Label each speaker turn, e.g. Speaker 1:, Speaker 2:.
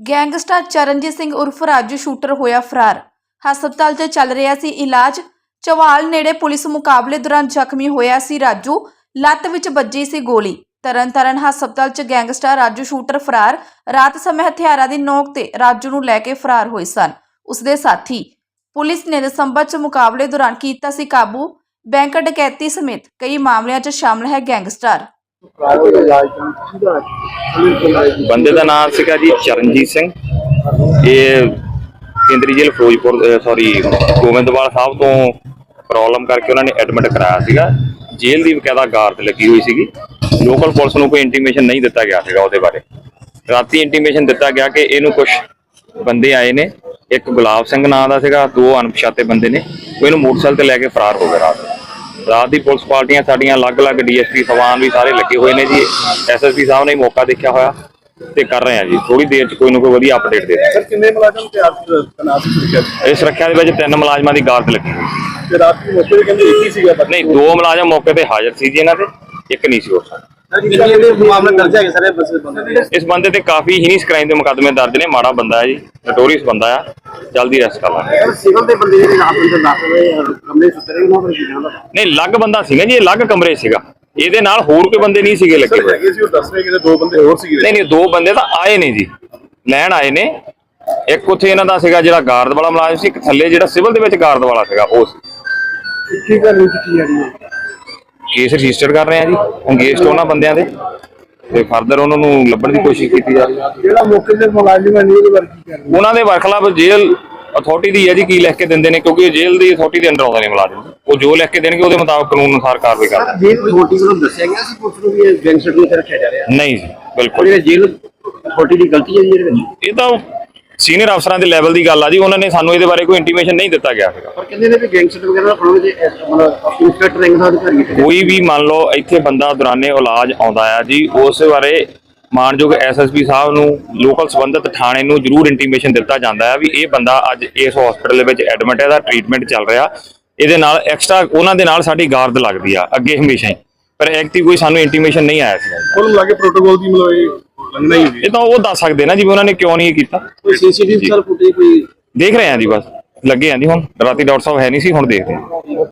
Speaker 1: Gangster Charanjit Singh ਉਰਫ Raju shooter ਹੋਇਆ ਫਰਾਰ। ਹਸਪਤਾਲ 'ਚ ਚੱਲ ਰਿਹਾ ਸੀ ਇਲਾਜ। ਚਵਾਲ ਨੇੜੇ ਪੁਲਿਸ ਮੁਕਾਬਲੇ ਦੌਰਾਨ ਜ਼ਖਮੀ ਹੋਇਆ ਸੀ ਰਾਜੂ। ਲੱਤ ਵਿੱਚ ਵੱਜੀ ਸੀ ਗੋਲੀ। ਤਰਨਤਾਰਨ ਹਸਪਤਾਲ 'ਚ ਗੈਂਗਸਟਰ ਰਾਜੂ ਸ਼ੂਟਰ ਫਰਾਰ। ਰਾਤ ਸਮੇਂ ਹਥਿਆਰਾਂ ਦੀ ਨੋਕ ਤੇ ਰਾਜੂ ਨੂੰ ਲੈ ਕੇ ਫਰਾਰ ਹੋਏ ਸਨ। ਉਸਦੇ ਸਾਥੀ। ਪੁਲਿਸ ਨੇ ਦਸੰਬਰ 'ਚ ਮੁਕਾਬਲੇ ਦੌਰਾਨ ਕੀਤਾ ਸੀ ਕਾਬੂ। ਬੈਂਕ ਡਕੈਤੀ ਸਮੇਤ ਕਈ ਮਾਮਲਿਆਂ 'ਚ ਸ਼ਾਮਲ ਹੈ ਗੈਂਗਸਟਰ।
Speaker 2: ਬੰਦੇ ਦਾ ਨਾਮ ਸੀਗਾ ਜੀ ਚਰਨਜੀਤ ਸਿੰਘ। ਇਹ ਕੇਂਦਰੀ ਜੇਲ੍ਹ ਫਿਰੋਜ਼ਪੁਰ ਸੌਰੀ ਗੋਬਿੰਦਵਾਲ ਸਾਹਿਬ ਤੋਂ ਪ੍ਰੋਬਲਮ ਕਰਕੇ ਉਹਨਾਂ ਨੇ ਐਡਮਿਟ ਕਰਾਇਆ ਸੀਗਾ। ਜੇਲ੍ਹ ਦੀ ਬਕਾਇਦਾ ਗਾਰਡ ਲੱਗੀ ਹੋਈ ਸੀਗੀ। ਲੋਕਲ ਪੁਲਿਸ ਨੂੰ ਕੋਈ ਇੰਟੀਮੇਸ਼ਨ ਨਹੀਂ ਦਿੱਤਾ ਗਿਆ ਸੀਗਾ ਉਹਦੇ ਬਾਰੇ। ਰਾਤੀ ਇੰਟੀਮੇਸ਼ਨ ਦਿੱਤਾ ਗਿਆ ਕਿ ਇਹਨੂੰ ਕੁਝ ਬੰਦੇ ਆਏ ਨੇ। ਇੱਕ ਗੁਲਾਬ ਸਿੰਘ ਨਾਂ ਦਾ ਸੀਗਾ, ਦੋ ਅਣਪਛਾਤੇ ਬੰਦੇ ਨੇ। ਉਹ ਇਹਨੂੰ ਮੋਟਰਸਾਈਕਲ ਤੇ ਲੈ ਕੇ ਫਰਾਰ ਹੋ ਗਏ ਰਾਤ ਰਾਤ ਦੀ ਪੁਲਿਸ ਪਾਰਟੀਆਂ ਸਾਡੀਆਂ ਅਲੱਗ-ਅਲੱਗ ਡੀਐਸਪੀ ਸਵਾਨ ਵੀ ਸਾਰੇ ਲੱਗੇ ਹੋਏ ਨੇ ਜੀ। ਐਸਐਸਪੀ ਸਾਹਿਬ ਨੇ ਮੌਕਾ ਦੇਖਿਆ ਹੋਇਆ ਤੇ ਕਰ ਰਹੇ ਆ ਜੀ। ਥੋੜੀ ਦੇਰ ਚ ਕੋਈ ਨਾ ਕੋਈ ਵਧੀਆ ਅਪਡੇਟ ਦੇ
Speaker 3: ਸਰ ਕਿੰਨੇ ਮੁਲਾਜ਼ਮ ਤੇ ਆਪ ਤਨਾਸ ਸੁਰੱਖਿਆ?
Speaker 2: ਇਸ ਸੁਰੱਖਿਆ ਦੇ ਵਿੱਚ ਤਿੰਨ ਮੁਲਾਜ਼ਮਾਂ ਦੀ ਗਾਰਡ ਲੱਗੀ ਹੋਈ। ਸੀ।
Speaker 3: ਤੇ ਰਾਤ ਨੂੰ ਮੌਕੇ ਤੇ ਕਹਿੰਦੇ ਇੱਕ ਹੀ ਸੀਗਾ ਪਰ
Speaker 2: ਨਹੀਂ ਦੋ ਮੁਲਾਜ਼ਮ ਮੌਕੇ ਤੇ ਹਾਜ਼ਰ ਸੀ ਜੀ ਇਹਨਾਂ ਦੇ ਇੱਕ ਨਹੀਂ ਸੀ
Speaker 3: ਦੇ
Speaker 2: ਇਸ ਬੰਦੇ ਤੇ ਕਾਫੀ ਹੀਨੀਸ ਕ੍ਰਾਈਮ ਦੇ ਮੁਕੱਦਮੇ ਦਰਜ ਨੇ ਮਾੜਾ ਬੰਦਾ ਹੈ ਜੀ ਨਟੋਰੀਅਸ ਬੰਦਾ ਆ। ਜਲਦੀ ਅਰੈਸਟ ਕਰ ਲਾਂਗੇ।
Speaker 3: ਸਿਵਲ ਦੇ ਬੰਦੇ ਜਿਹੜੇ ਰਾਤ ਨੂੰ ਦੱਸ ਰਹੇ ਕਮਰੇ ਸੁੱਤੇ ਉਹਨਾਂ ਦਾ
Speaker 2: ਨਹੀਂ ਅਲੱਗ ਬੰਦਾ ਸੀਗਾ ਜੀ ਇਹ ਅਲੱਗ ਕਮਰੇ ਸੀਗਾ। ਇਹਦੇ ਨਾਲ ਹੋਰ ਕੋਈ ਬੰਦੇ ਨਹੀਂ ਸੀਗੇ ਲੱਗੇ ਹੋਏ।
Speaker 3: ਸੀ ਉਹ ਦੱਸ ਰਹੇ ਕਿ ਦੋ ਬੰਦੇ ਹੋਰ ਸੀਗੇ।
Speaker 2: ਨਹੀਂ ਨਹੀਂ ਦੋ ਬੰਦੇ ਤਾਂ ਆਏ ਨੇ ਜੀ ਲੈਣ ਆਏ ਨੇ। ਇੱਕ ਉੱਥੇ ਇਹਨਾਂ ਦਾ ਸੀਗਾ ਜਿਹੜਾ ਗਾਰਡ ਵਾਲਾ ਮੁਲਾਜ਼ਮ ਸੀ ਇੱਕ ਥੱਲੇ ਜਿਹੜਾ ਸਿਵਲ ਦੇ ਵਿੱਚ ਗਾਰਡ ਵਾਲਾ ਸੀਗਾ ਉਹ ਸੀ।
Speaker 3: ਕੀ ਕਰ ਰਹੀ ਕੀ ਆ ਰਹੀ ਹੈ
Speaker 2: ਕੇਸ ਰਜਿਸਟਰ ਕਰ ਰਹੇ ਆ ਜੀ ਅੰਗੇਜਡ ਉਹਨਾਂ ਬੰਦਿਆਂ ਦੇ। ਤੇ ਫਰਦਰ ਉਹਨਾਂ ਨੂੰ ਲੱਭਣ ਦੀ ਕੋਸ਼ਿਸ਼ ਕੀਤੀ ਜਾ ਰਹੀ ਹੈ।
Speaker 3: ਜਿਹੜਾ ਮੌਕੇ ਤੇ ਮੁਲਾਜ਼ਮ ਹੈ ਨਹੀਂ ਉਹਦੇ ਬਾਰੇ ਕੀ ਕਰਨਾ
Speaker 2: ਉਹਨਾਂ ਦੇ ਵਰਖਲਾਫ ਜੇਲ੍ਹ ਅਥਾਰਟੀ ਦੀ ਹੈ ਜੀ ਕੀ ਲਿਖ ਕੇ ਦਿੰਦੇ ਨੇ ਕਿਉਂਕਿ ਜੇਲ੍ਹ ਦੀ ਅਥਾਰਟੀ ਦੇ ਅੰਡਰ ਆਉਂਦੇ ਨੇ ਮੁਲਾਜ਼ਮ। ਉਹ ਜੋ ਲਿਖ ਕੇ ਦੇਣਗੇ ਉਹਦੇ ਮੁਤਾਬਕ ਕਾਨੂੰਨ ਅਨੁਸਾਰ ਕਾਰਵਾਈ ਕਰਦੇ
Speaker 3: ਜੇਲ੍ਹ ਅਥਾਰਟੀ ਵੱਲੋਂ ਦੱਸਿਆ ਗਿਆ ਸੀ ਪੁਲਿਸ ਨੂੰ ਵੀ ਇਹ ਗੈਂਗਸਟਰ ਨੂੰ ਰੱਖਿਆ ਜਾ ਰਿਹਾ?
Speaker 2: ਨਹੀਂ ਜੀ ਬਿਲਕੁਲ।
Speaker 3: ਇਹ ਜੇਲ੍ਹ ਅਥਾਰਟੀ ਦੀ ਗਲਤੀ ਹੈ ਜੀ ਇਹਦੇ ਵਿੱਚ?
Speaker 2: ਇਹ ਤਾਂ ਸੀਨੀਅਰ ਅਫਸਰਾਂ ਦੇ ਲੈਵਲ ਦੀ ਗੱਲ ਆ ਜੀ ਉਹਨਾਂ ਨੇ ਸਾਨੂੰ ਇਹਦੇ ਬਾਰੇ ਕੋਈ ਇੰਟੀਮੇਸ਼ਨ ਨਹੀਂ ਦਿੱਤਾ ਗਿਆ ਸੀਗਾ
Speaker 3: ਪਰ ਕਹਿੰਦੇ ਨੇ ਵੀ ਗੈਂਗਸਟਰ ਵਗੈਰਾ ਫੜੋਗੇ ਜੇ ਇਸ- ਮਤਲਬ ਇੰਸਪੈਕਟਰ ਰੈਂਕ ਦਾ ਅਧਿਕਾਰੀ
Speaker 2: ਕੋਈ ਵੀ ਮੰਨ ਲਓ ਇੱਥੇ ਬੰਦਾ ਦੌਰਾਨੇ ਇਲਾਜ ਆਉਂਦਾ ਆ ਜੀ ਉਸ ਬਾਰੇ ਮਾਨਯੋਗ ਐਸਐਸਪੀ ਸਾਹਿਬ ਨੂੰ ਲੋਕਲ ਸੰਬੰਧਿਤ ਥਾਣੇ ਨੂੰ ਜ਼ਰੂਰ ਇੰਟੀਮੇਸ਼ਨ ਦਿੱਤਾ ਜਾਂਦਾ ਹੈ ਵੀ ਇਹ ਬੰਦਾ ਅੱਜ ਇਸ ਹਸਪੀਟਲ ਦੇ ਵਿੱਚ ਐਡਮਿਟ ਹੈ ਦਾ ਟ੍ਰੀਟਮੈਂਟ ਚੱਲ ਰਿਹਾ। ਇਹਦੇ ਨਾਲ ਐਕਸਟਰਾ ਉਹਨਾਂ ਦੇ ਨਾਲ ਸਾਡੀ ਗਾਰਡ ਲੱਗਦੀ ਆ ਅੱਗੇ ਹਮੇਸ਼ਾ ਹੀ। ਪਰ ਐਕਟਿਵ ਕੋਈ ਸਾਨੂੰ ਇੰਟੀਮੇਸ਼ਨ ਨਹੀਂ ਆਇਆ ਸੀ।
Speaker 3: ਕੋਲ ਲਾ ਕੇ ਪ੍ਰੋਟੋਕਾਲ ਦੀ ਮਤਲਬ ਇਹ ਹੀ
Speaker 2: ਤਾਂ ਉਹ ਦੱਸ ਸਕਦੇ ਨਾ ਜੀ ਵੀ ਉਹਨਾਂ ਨੇ ਕਿਉਂ ਨਹੀਂ ਇਹ ਕੀਤਾ।
Speaker 3: ਕੋਈ ਸੀਸੀਟੀਵੀ ਸਰ ਫੁਟੇਜ ਕੋਈ?
Speaker 2: ਦੇਖ ਰਹੇ ਹਾਂ ਜੀ ਬਸ ਲੱਗੇ ਹਾਂ ਜੀ ਹੁਣ। ਰਾਤੀ ਡਾਕਟਰ ਸਾਹਿਬ ਹੈ ਨਹੀਂ ਸੀ ਹੁਣ ਦੇਖਦੇ ਹਾਂ।